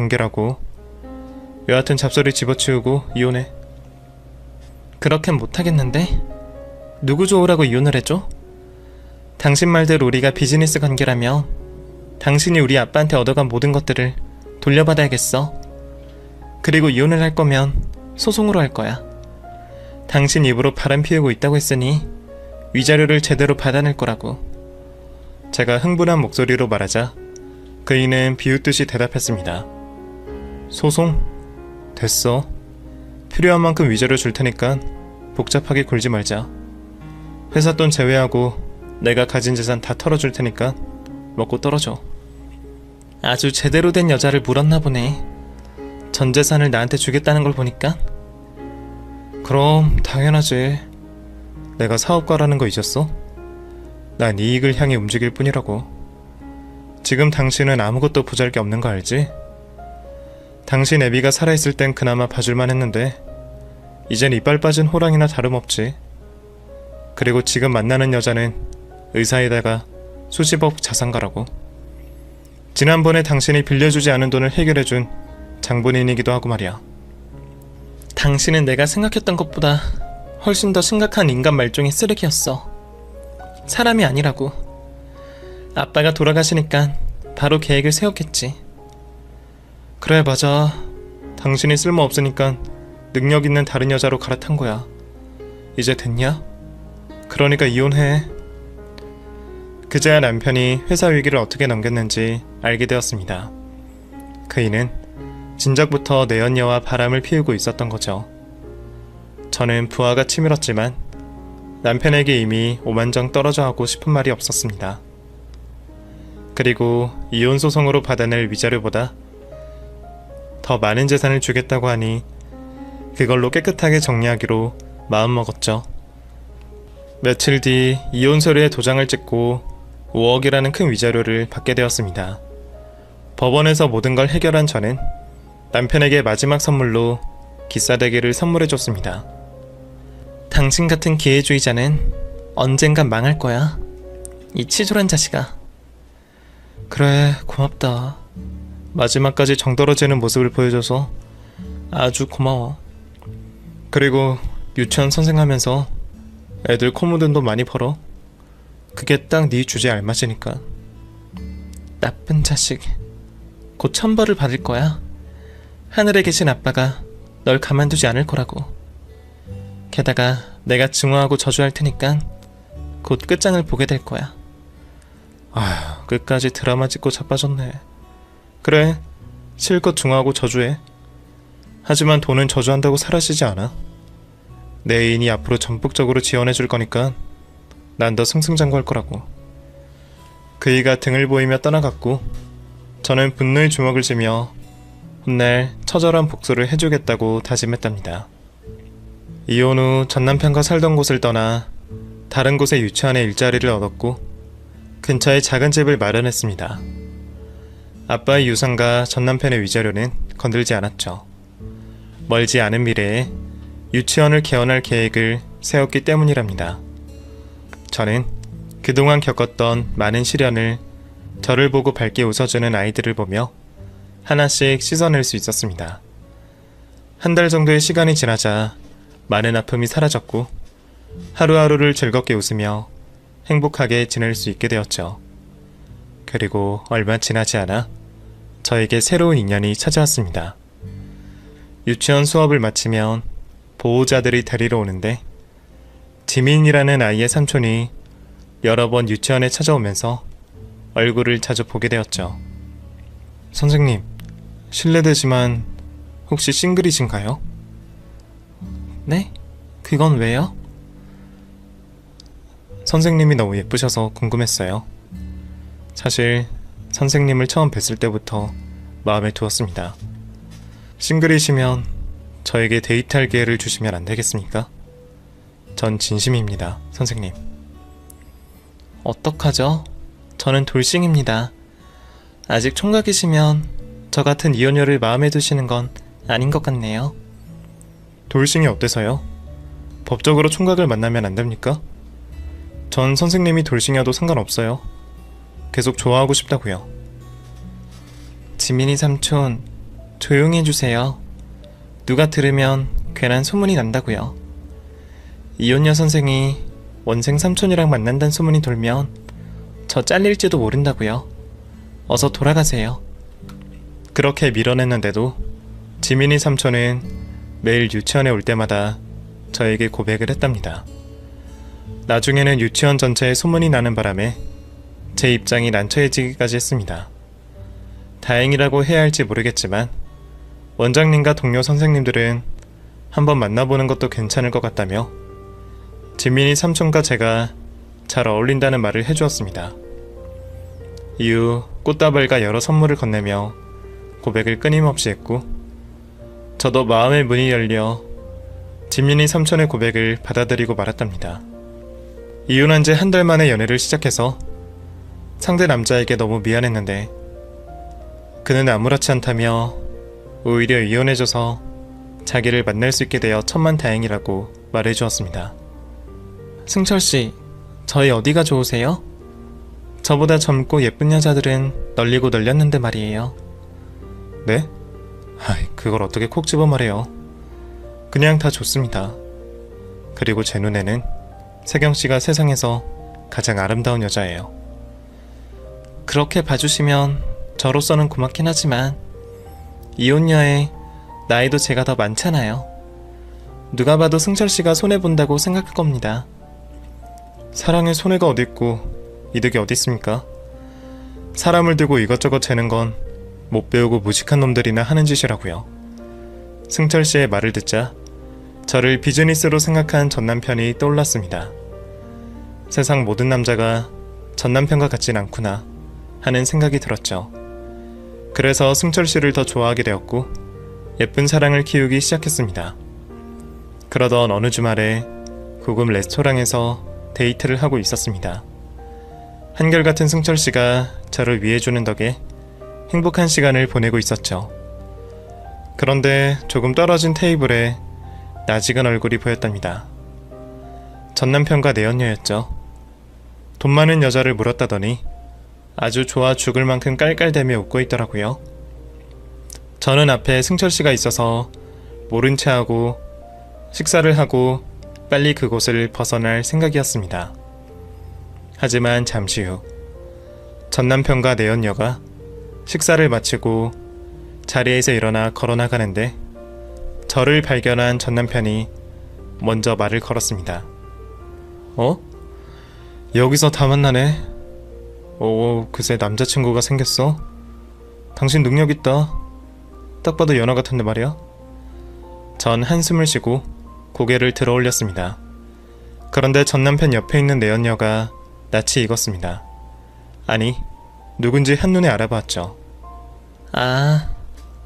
관계라고. 여하튼 잡소리 집어치우고 이혼해. 그렇게는 못하겠는데? 누구 좋으라고 이혼을 해줘? 당신 말대로 우리가 비즈니스 관계라면 당신이 우리 아빠한테 얻어간 모든 것들을 돌려받아야겠어. 그리고 이혼을 할 거면 소송으로 할 거야. 당신 입으로 바람 피우고 있다고 했으니 위자료를 제대로 받아낼 거라고. 제가 흥분한 목소리로 말하자 그이는 비웃듯이 대답했습니다. 소송? 됐어. 필요한 만큼 위자료 줄 테니까 복잡하게 굴지 말자. 회사 돈 제외하고 내가 가진 재산 다 털어줄 테니까 먹고 떨어져. 아주 제대로 된 여자를 물었나 보네. 전 재산을 나한테 주겠다는 걸 보니까 그럼 당연하지. 내가 사업가라는 거 잊었어? 난 이익을 향해 움직일 뿐이라고. 지금 당신은 아무것도 보잘 게 없는 거 알지? 당신 애비가 살아있을 땐 그나마 봐줄만 했는데 이젠 이빨 빠진 호랑이나 다름없지. 그리고 지금 만나는 여자는 의사에다가 수십억 자산가라고. 지난번에 당신이 빌려주지 않은 돈을 해결해준 장본인이기도 하고 말이야. 당신은 내가 생각했던 것보다 훨씬 더 심각한 인간 말종의 쓰레기였어. 사람이 아니라고. 아빠가 돌아가시니까 바로 계획을 세웠겠지. 그래 맞아. 당신이 쓸모 없으니까 능력 있는 다른 여자로 갈아탄 거야. 이제 됐냐? 그러니까 이혼해. 그제야 남편이 회사 위기를 어떻게 넘겼는지 알게 되었습니다. 그이는 진작부터 내연녀와 바람을 피우고 있었던 거죠. 저는 부하가 치밀었지만 남편에게 이미 오만정 떨어져 하고 싶은 말이 없었습니다. 그리고 이혼 소송으로 받아낼 위자료보다 더 많은 재산을 주겠다고 하니 그걸로 깨끗하게 정리하기로 마음먹었죠. 며칠 뒤 이혼 서류에 도장을 찍고 5억이라는 큰 위자료를 받게 되었습니다. 법원에서 모든 걸 해결한 저는 남편에게 마지막 선물로 기싸대기를 선물해 줬습니다. 당신 같은 기회주의자는 언젠간 망할 거야. 이 치졸한 자식아. 그래 고맙다. 마지막까지 정떨어지는 모습을 보여줘서 아주 고마워. 그리고 유치원 선생 하면서 애들 코 묻은 돈 많이 벌어. 그게 딱 네 주제에 알맞으니까. 나쁜 자식. 곧 천벌을 받을 거야. 하늘에 계신 아빠가 널 가만두지 않을 거라고. 게다가 내가 증오하고 저주할 테니까 곧 끝장을 보게 될 거야. 아휴 끝까지 드라마 찍고 자빠졌네. 그래 실컷 중화하고 저주해. 하지만 돈은 저주한다고 사라지지 않아. 내 애인이 앞으로 전폭적으로 지원해 줄 거니까 난 더 승승장구할 거라고. 그이가 등을 보이며 떠나갔고 저는 분노의 주먹을 쥐며 훗날 처절한 복수를 해주겠다고 다짐했답니다. 이혼 후 전남편과 살던 곳을 떠나 다른 곳의 유치원에 일자리를 얻었고 근처에 작은 집을 마련했습니다. 아빠의 유산과 전남편의 위자료는 건들지 않았죠. 멀지 않은 미래에 유치원을 개원할 계획을 세웠기 때문이랍니다. 저는 그동안 겪었던 많은 시련을 저를 보고 밝게 웃어주는 아이들을 보며 하나씩 씻어낼 수 있었습니다. 한 달 정도의 시간이 지나자 많은 아픔이 사라졌고 하루하루를 즐겁게 웃으며 행복하게 지낼 수 있게 되었죠. 그리고 얼마 지나지 않아 저에게 새로운 인연이 찾아왔습니다. 유치원 수업을 마치면 보호자들이 데리러 오는데 지민이라는 아이의 삼촌이 여러 번 유치원에 찾아오면서 얼굴을 자주 보게 되었죠. 선생님, 실례되지만 혹시 싱글이신가요? 네? 그건 왜요? 선생님이 너무 예쁘셔서 궁금했어요. 사실 선생님을 처음 뵀을 때부터 마음에 두었습니다. 싱글이시면 저에게 데이트할 기회를 주시면 안 되겠습니까? 전 진심입니다, 선생님. 어떡하죠? 저는 돌싱입니다. 아직 총각이시면 저 같은 이혼녀를 마음에 두시는 건 아닌 것 같네요. 돌싱이 어때서요? 법적으로 총각을 만나면 안 됩니까? 전 선생님이 돌싱이어도 상관없어요. 계속 좋아하고 싶다고요. 지민이 삼촌 조용히 해주세요. 누가 들으면 괜한 소문이 난다고요. 이혼녀 선생이 원생 삼촌이랑 만난다는 소문이 돌면 저 잘릴지도 모른다고요. 어서 돌아가세요. 그렇게 밀어냈는데도 지민이 삼촌은 매일 유치원에 올 때마다 저에게 고백을 했답니다. 나중에는 유치원 전체에 소문이 나는 바람에 제 입장이 난처해지기까지 했습니다. 다행이라고 해야 할지 모르겠지만 원장님과 동료 선생님들은 한번 만나보는 것도 괜찮을 것 같다며 지민이 삼촌과 제가 잘 어울린다는 말을 해주었습니다. 이후 꽃다발과 여러 선물을 건네며 고백을 끊임없이 했고 저도 마음의 문이 열려 지민이 삼촌의 고백을 받아들이고 말았답니다. 이혼한 지 한 달 만에 연애를 시작해서 상대 남자에게 너무 미안했는데 그는 아무렇지 않다며 오히려 이혼해줘서 자기를 만날 수 있게 되어 천만 다행이라고 말해주었습니다. 승철 씨, 저희 어디가 좋으세요? 저보다 젊고 예쁜 여자들은 널리고 널렸는데 말이에요. 네? 아이, 그걸 어떻게 콕 집어 말해요. 그냥 다 좋습니다. 그리고 제 눈에는 세경 씨가 세상에서 가장 아름다운 여자예요. 그렇게 봐주시면 저로서는 고맙긴 하지만 이혼녀의 나이도 제가 더 많잖아요. 누가 봐도 승철 씨가 손해 본다고 생각할 겁니다. 사랑에 손해가 어딨고 이득이 어딨습니까? 사람을 두고 이것저것 재는 건 못 배우고 무식한 놈들이나 하는 짓이라고요. 승철 씨의 말을 듣자 저를 비즈니스로 생각한 전 남편이 떠올랐습니다. 세상 모든 남자가 전 남편과 같진 않구나 하는 생각이 들었죠. 그래서 승철 씨를 더 좋아하게 되었고 예쁜 사랑을 키우기 시작했습니다. 그러던 어느 주말에 고급 레스토랑에서 데이트를 하고 있었습니다. 한결같은 승철 씨가 저를 위해주는 덕에 행복한 시간을 보내고 있었죠. 그런데 조금 떨어진 테이블에 나직한 얼굴이 보였답니다. 전 남편과 내 연녀였죠. 돈 많은 여자를 물었다더니 아주 좋아 죽을 만큼 깔깔대며 웃고 있더라고요. 저는 앞에 승철 씨가 있어서 모른 채 하고 식사를 하고 빨리 그곳을 벗어날 생각이었습니다. 하지만 잠시 후, 전 남편과 내연녀가 식사를 마치고 자리에서 일어나 걸어 나가는데 저를 발견한 전 남편이 먼저 말을 걸었습니다. 어? 여기서 다 만나네? 오, 그새 남자친구가 생겼어? 당신 능력 있다. 딱 봐도 연하 같은데 말이야? 전 한숨을 쉬고 고개를 들어 올렸습니다. 그런데 전 남편 옆에 있는 내연녀가 낯이 익었습니다. 아니, 누군지 한눈에 알아봤죠. 아,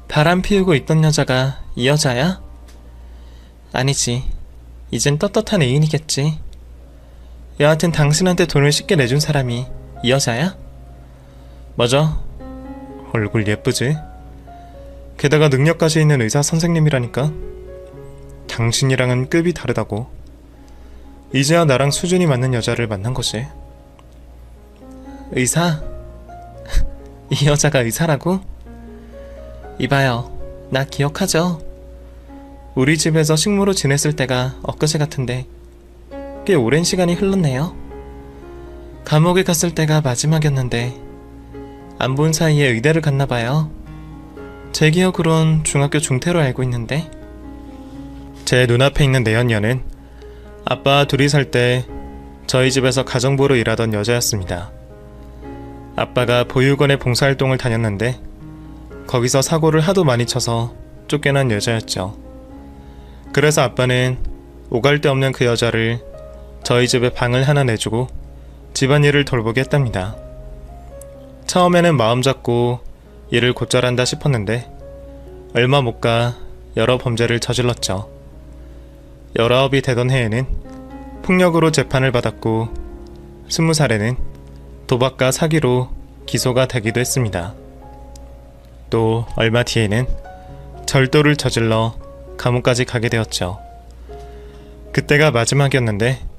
바람 피우고 있던 여자가 이 여자야? 아니지. 이젠 떳떳한 애인이겠지. 여하튼 당신한테 돈을 쉽게 내준 사람이 이 여자야? 맞아. 얼굴 예쁘지? 게다가 능력까지 있는 의사 선생님이라니까. 당신이랑은 급이 다르다고. 이제야 나랑 수준이 맞는 여자를 만난 거지. 의사? 이 여자가 의사라고? 이봐요. 나 기억하죠? 우리 집에서 식모로 지냈을 때가 엊그제 같은데 꽤 오랜 시간이 흘렀네요. 감옥에 갔을 때가 마지막이었는데 안 본 사이에 의대를 갔나 봐요. 제 기억으론 중학교 중퇴로 알고 있는데 제 눈앞에 있는 내연녀는 아빠 둘이 살 때 저희 집에서 가정부로 일하던 여자였습니다. 아빠가 보육원에 봉사활동을 다녔는데 거기서 사고를 하도 많이 쳐서 쫓겨난 여자였죠. 그래서 아빠는 오갈 데 없는 그 여자를 저희 집에 방을 하나 내주고 집안일을 돌보게 했답니다. 처음에는 마음 잡고 일을 곧잘 한다 싶었는데 얼마 못 가 여러 범죄를 저질렀죠. 열아홉이 되던 해에는 폭력으로 재판을 받았고 스무 살에는 도박과 사기로 기소가 되기도 했습니다. 또 얼마 뒤에는 절도를 저질러 감옥까지 가게 되었죠. 그때가 마지막이었는데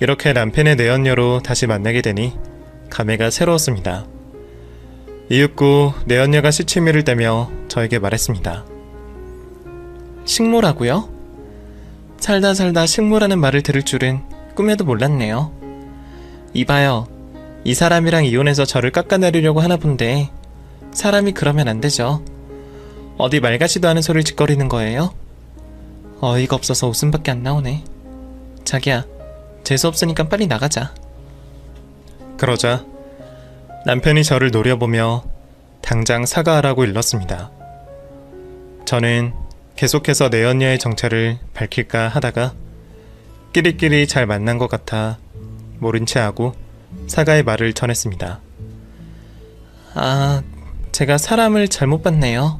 이렇게 남편의 내연녀로 다시 만나게 되니 감회가 새로웠습니다. 이윽고 내연녀가 시치미를 떼며 저에게 말했습니다. 식모라고요? 살다 살다 식모라는 말을 들을 줄은 꿈에도 몰랐네요. 이봐요. 이 사람이랑 이혼해서 저를 깎아내리려고 하나 본데 사람이 그러면 안 되죠. 어디 말 같지도 않은 소리를 짓거리는 거예요? 어이가 없어서 웃음밖에 안 나오네. 자기야, 재수 없으니까 빨리 나가자. 그러자 남편이 저를 노려보며 당장 사과하라고 일렀습니다. 저는 계속해서 내연녀의 정체를 밝힐까 하다가 끼리끼리 잘 만난 것 같아 모른 채 하고 사과의 말을 전했습니다. 아, 제가 사람을 잘못 봤네요.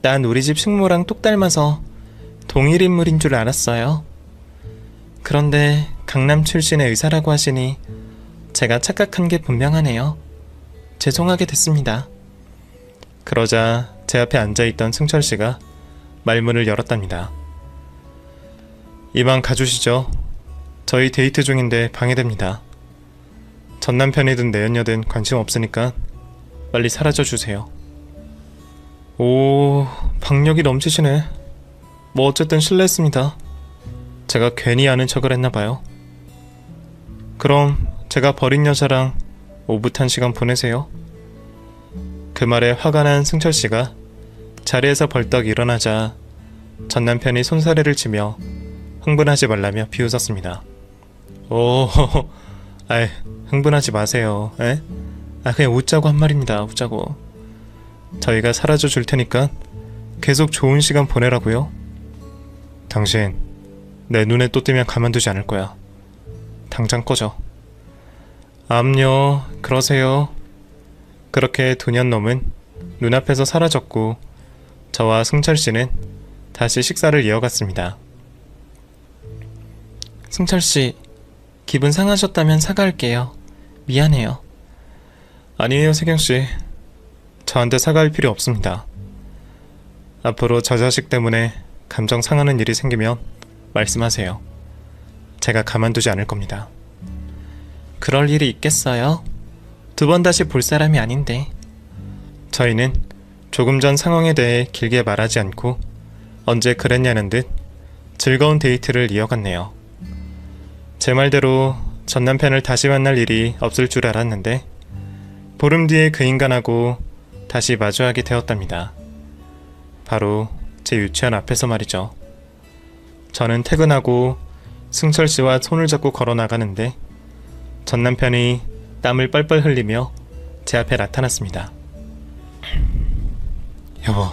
난 우리 집 식모랑 똑 닮아서 동일 인물인 줄 알았어요. 그런데 강남 출신의 의사라고 하시니 제가 착각한 게 분명하네요. 죄송하게 됐습니다. 그러자 제 앞에 앉아있던 승철 씨가 말문을 열었답니다. 이만 가주시죠. 저희 데이트 중인데 방해됩니다. 전 남편이든 내연녀든 관심 없으니까 빨리 사라져 주세요. 오, 박력이 넘치시네. 뭐 어쨌든 실례했습니다. 제가 괜히 아는 척을 했나 봐요. 그럼 제가 버린 여자랑 오붓한 시간 보내세요. 그 말에 화가 난 승철 씨가 자리에서 벌떡 일어나자 전 남편이 손사래를 치며 흥분하지 말라며 비웃었습니다. 오, 아이, 흥분하지 마세요. 에? 아, 그냥 웃자고 한 말입니다. 웃자고. 저희가 사라져 줄 테니까 계속 좋은 시간 보내라고요. 당신, 내 눈에 또 뜨면 가만두지 않을 거야. 당장 꺼져. 암요, 그러세요. 그렇게 두년 넘은 눈앞에서 사라졌고 저와 승철 씨는 다시 식사를 이어갔습니다. 승철 씨, 기분 상하셨다면 사과할게요. 미안해요. 아니에요, 세경 씨. 저한테 사과할 필요 없습니다. 앞으로 저 자식 때문에 감정 상하는 일이 생기면 말씀하세요. 제가 가만두지 않을 겁니다. 그럴 일이 있겠어요? 두 번 다시 볼 사람이 아닌데. 저희는 조금 전 상황에 대해 길게 말하지 않고 언제 그랬냐는 듯 즐거운 데이트를 이어갔네요. 제 말대로 전 남편을 다시 만날 일이 없을 줄 알았는데 보름 뒤에 그 인간하고 다시 마주하게 되었답니다. 바로 제 유치원 앞에서 말이죠. 저는 퇴근하고 승철 씨와 손을 잡고 걸어 나가는데 전 남편이 땀을 뻘뻘 흘리며 제 앞에 나타났습니다. 여보,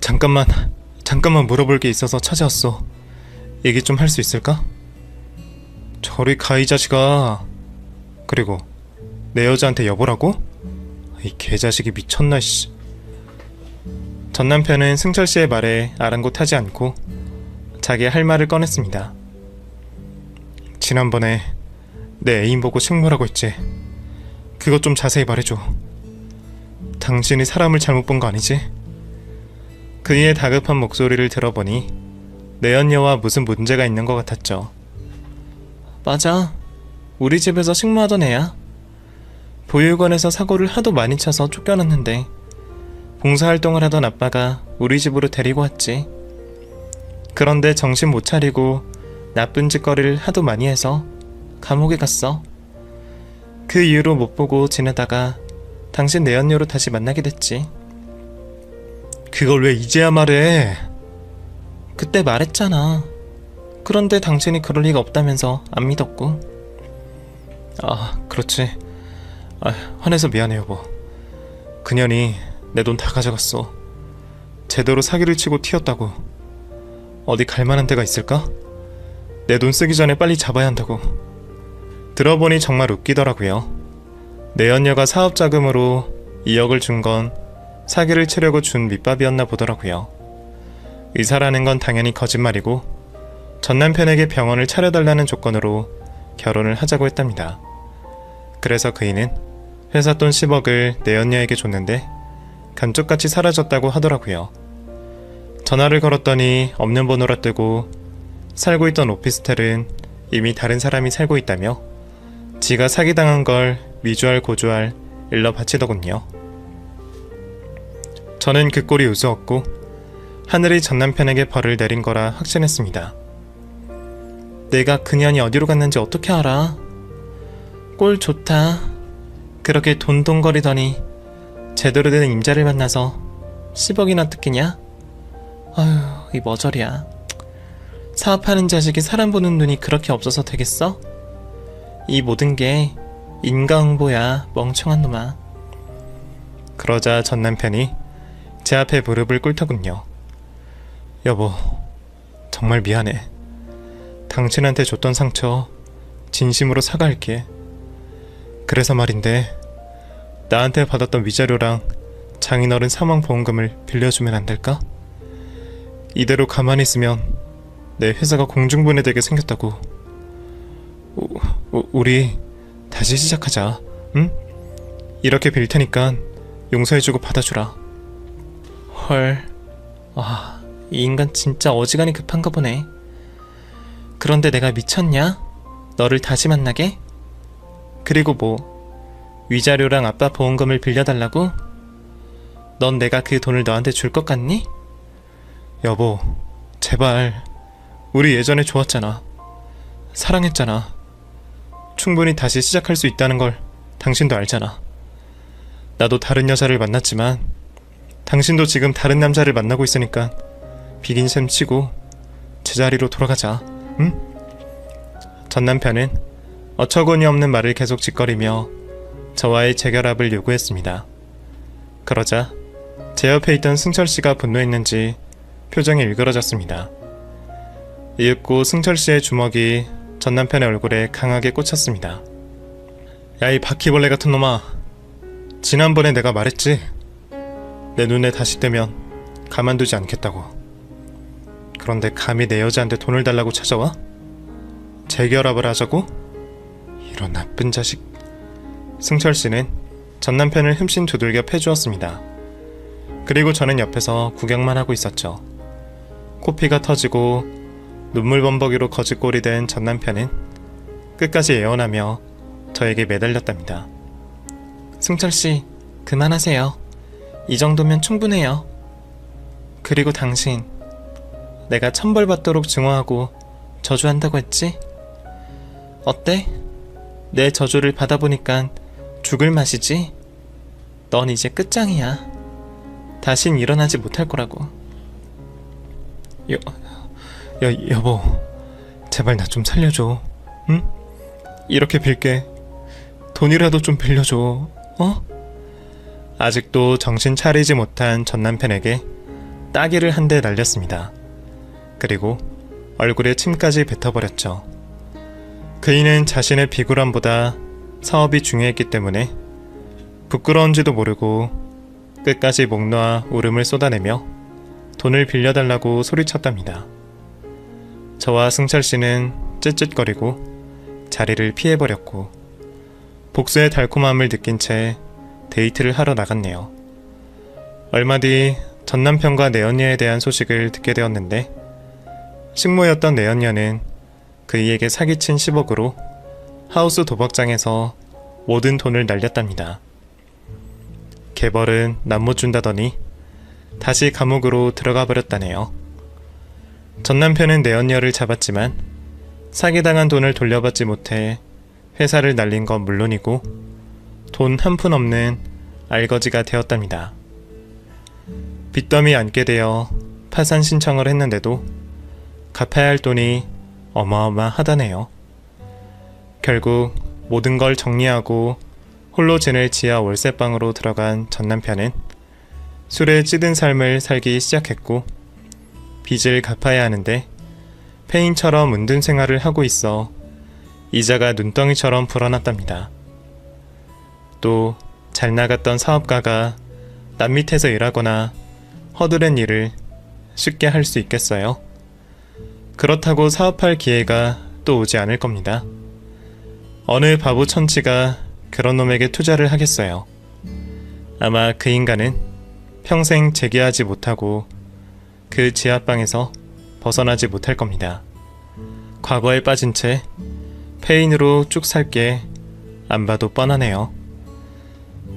잠깐만, 잠깐만 물어볼 게 있어서 찾아왔어. 얘기 좀 할 수 있을까? 저리 가, 이 자식아. 그리고, 내 여자한테 여보라고? 이 개자식이 미쳤나, 씨. 전 남편은 승철 씨의 말에 아랑곳하지 않고 자기의 할 말을 꺼냈습니다. 지난번에 내 애인 보고 식모라고 했지. 그것 좀 자세히 말해줘. 당신이 사람을 잘못 본 거 아니지? 그의 다급한 목소리를 들어보니 내연녀와 무슨 문제가 있는 것 같았죠. 맞아. 우리 집에서 식모하던 애야. 보육원에서 사고를 하도 많이 쳐서 쫓겨났는데 봉사활동을 하던 아빠가 우리 집으로 데리고 왔지. 그런데 정신 못 차리고 나쁜 짓거리를 하도 많이 해서 감옥에 갔어. 그 이후로 못 보고 지내다가 당신 내 연녀로 다시 만나게 됐지. 그걸 왜 이제야 말해? 그때 말했잖아. 그런데 당신이 그럴 리가 없다면서 안 믿었고. 아, 그렇지. 아, 화내서 미안해 여보. 그년이 내 돈 다 가져갔어. 제대로 사기를 치고 튀었다고. 어디 갈 만한 데가 있을까? 내 돈 쓰기 전에 빨리 잡아야 한다고. 들어보니 정말 웃기더라고요. 내연녀가 사업 자금으로 2억을 준 건 사기를 치려고 준 밑밥이었나 보더라고요. 의사라는 건 당연히 거짓말이고 전 남편에게 병원을 차려달라는 조건으로 결혼을 하자고 했답니다. 그래서 그이는 회사 돈 10억을 내연녀에게 줬는데 감쪽같이 사라졌다고 하더라고요. 전화를 걸었더니 없는 번호라 뜨고 살고 있던 오피스텔은 이미 다른 사람이 살고 있다며 지가 사기당한 걸 미주알 고주알 일러 바치더군요. 저는 그 꼴이 우스웠고 하늘이 전 남편에게 벌을 내린 거라 확신했습니다. 내가 그년이 어디로 갔는지 어떻게 알아? 꼴 좋다. 그렇게 돈돈거리더니 제대로 된 임자를 만나서 10억이나 뜯기냐? 아휴, 이 머저리야. 사업하는 자식이 사람 보는 눈이 그렇게 없어서 되겠어? 이 모든 게 인과응보야, 멍청한 놈아. 그러자 전 남편이 제 앞에 무릎을 꿇더군요. 여보, 정말 미안해. 당신한테 줬던 상처 진심으로 사과할게. 그래서 말인데 나한테 받았던 위자료랑 장인어른 사망보험금을 빌려주면 안 될까? 이대로 가만히 있으면 내 회사가 공중분해되게 생겼다고. 우, 우, 우리 다시 시작하자, 응? 이렇게 빌 테니까 용서해주고 받아주라. 헐. 아, 이 인간 진짜 어지간히 급한가 보네. 그런데 내가 미쳤냐? 너를 다시 만나게? 그리고 뭐, 위자료랑 아빠 보험금을 빌려달라고? 넌 내가 그 돈을 너한테 줄 것 같니? 여보, 제발. 우리 예전에 좋았잖아. 사랑했잖아. 충분히 다시 시작할 수 있다는 걸 당신도 알잖아. 나도 다른 여자를 만났지만, 당신도 지금 다른 남자를 만나고 있으니까, 비긴 셈 치고, 제자리로 돌아가자, 응? 전 남편은 어처구니 없는 말을 계속 짓거리며 저와의 재결합을 요구했습니다. 그러자 제 옆에 있던 승철 씨가 분노했는지 표정이 일그러졌습니다. 이윽고 승철 씨의 주먹이 전 남편의 얼굴에 강하게 꽂혔습니다. 야 이 바퀴벌레 같은 놈아. 지난번에 내가 말했지. 내 눈에 다시 떼면 가만두지 않겠다고. 그런데 감히 내 여자한테 돈을 달라고 찾아와? 재결합을 하자고? 이런 나쁜 자식. 승철 씨는 전 남편을 흠씬 두들겨 패주었습니다. 그리고 저는 옆에서 구경만 하고 있었죠. 코피가 터지고 눈물 범벅이로 거짓골이 된 전 남편은 끝까지 애원하며 저에게 매달렸답니다. 승철 씨, 그만하세요. 이 정도면 충분해요. 그리고 당신, 내가 천벌받도록 증오하고 저주한다고 했지? 어때? 내 저주를 받아보니까 죽을 맛이지? 넌 이제 끝장이야. 다신 일어나지 못할 거라고. 여, 여, 여보, 제발 나 좀 살려줘. 응? 이렇게 빌게. 돈이라도 좀 빌려줘. 어? 아직도 정신 차리지 못한 전 남편에게 따기를 한 대 날렸습니다. 그리고 얼굴에 침까지 뱉어버렸죠. 그이는 자신의 비굴함보다 사업이 중요했기 때문에 부끄러운지도 모르고 끝까지 목 놓아 울음을 쏟아내며 돈을 빌려달라고 소리쳤답니다. 저와 승철 씨는 쯧쯧거리고 자리를 피해버렸고 복수의 달콤함을 느낀 채 데이트를 하러 나갔네요. 얼마 뒤 전 남편과 내연녀에 대한 소식을 듣게 되었는데 식모였던 내연녀는 그이에게 사기친 10억으로 하우스 도박장에서 모든 돈을 날렸답니다. 개벌은 남못 준다더니 다시 감옥으로 들어가 버렸다네요. 전 남편은 내연녀를 잡았지만 사기당한 돈을 돌려받지 못해 회사를 날린 건 물론이고 돈 한 푼 없는 알거지가 되었답니다. 빚더미 안게 되어 파산 신청을 했는데도 갚아야 할 돈이 어마어마하다네요. 결국 모든 걸 정리하고 홀로 지낼 지하 월세방으로 들어간 전 남편은 술에 찌든 삶을 살기 시작했고 빚을 갚아야 하는데 폐인처럼 은둔 생활을 하고 있어 이자가 눈덩이처럼 불어났답니다. 또 잘 나갔던 사업가가 남 밑에서 일하거나 허드렛 일을 쉽게 할 수 있겠어요? 그렇다고 사업할 기회가 또 오지 않을 겁니다. 어느 바보 천치가 그런 놈에게 투자를 하겠어요. 아마 그 인간은 평생 재기하지 못하고 그 지하방에서 벗어나지 못할 겁니다. 과거에 빠진 채 페인으로 쭉 살게 안 봐도 뻔하네요.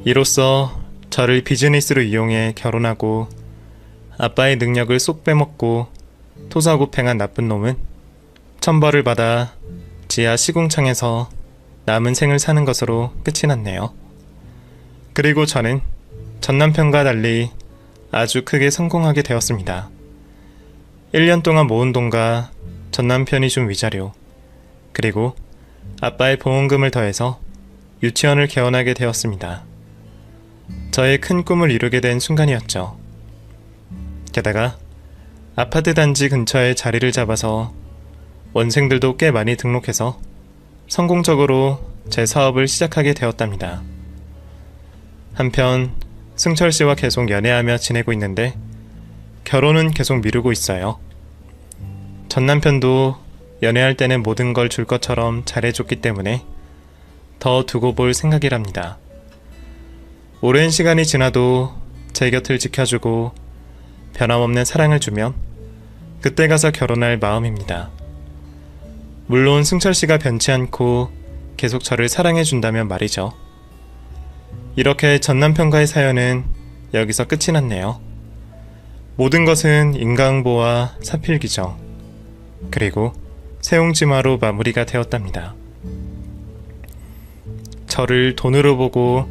이로써 저를 비즈니스로 이용해 결혼하고 아빠의 능력을 쏙 빼먹고 토사구팽한 나쁜 놈은 천벌을 받아 지하 시궁창에서 남은 생을 사는 것으로 끝이 났네요. 그리고 저는 전 남편과 달리 아주 크게 성공하게 되었습니다. 1년 동안 모은 돈과 전 남편이 준 위자료, 그리고 아빠의 보험금을 더해서 유치원을 개원하게 되었습니다. 저의 큰 꿈을 이루게 된 순간이었죠. 게다가 아파트 단지 근처에 자리를 잡아서 원생들도 꽤 많이 등록해서 성공적으로 제 사업을 시작하게 되었답니다. 한편 승철 씨와 계속 연애하며 지내고 있는데 결혼은 계속 미루고 있어요. 전 남편도 연애할 때는 모든 걸 줄 것처럼 잘해줬기 때문에 더 두고 볼 생각이랍니다. 오랜 시간이 지나도 제 곁을 지켜주고 변함없는 사랑을 주면 그때 가서 결혼할 마음입니다. 물론 승철 씨가 변치 않고 계속 저를 사랑해 준다면 말이죠. 이렇게 전 남편과의 사연은 여기서 끝이 났네요. 모든 것은 인강보와 사필귀정, 그리고 세옹지마로 마무리가 되었답니다. 저를 돈으로 보고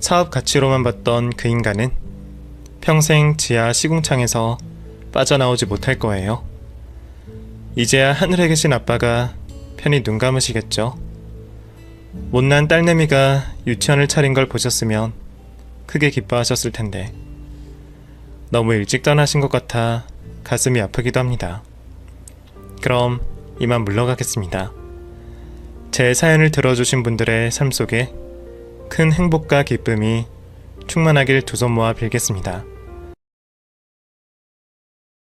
사업 가치로만 봤던 그 인간은 평생 지하 시궁창에서 빠져나오지 못할 거예요. 이제야 하늘에 계신 아빠가 편히 눈 감으시겠죠. 못난 딸내미가 유치원을 차린 걸 보셨으면 크게 기뻐하셨을 텐데 너무 일찍 떠나신 것 같아 가슴이 아프기도 합니다. 그럼 이만 물러가겠습니다. 제 사연을 들어주신 분들의 삶 속에 큰 행복과 기쁨이 충만하길 두 손 모아 빌겠습니다.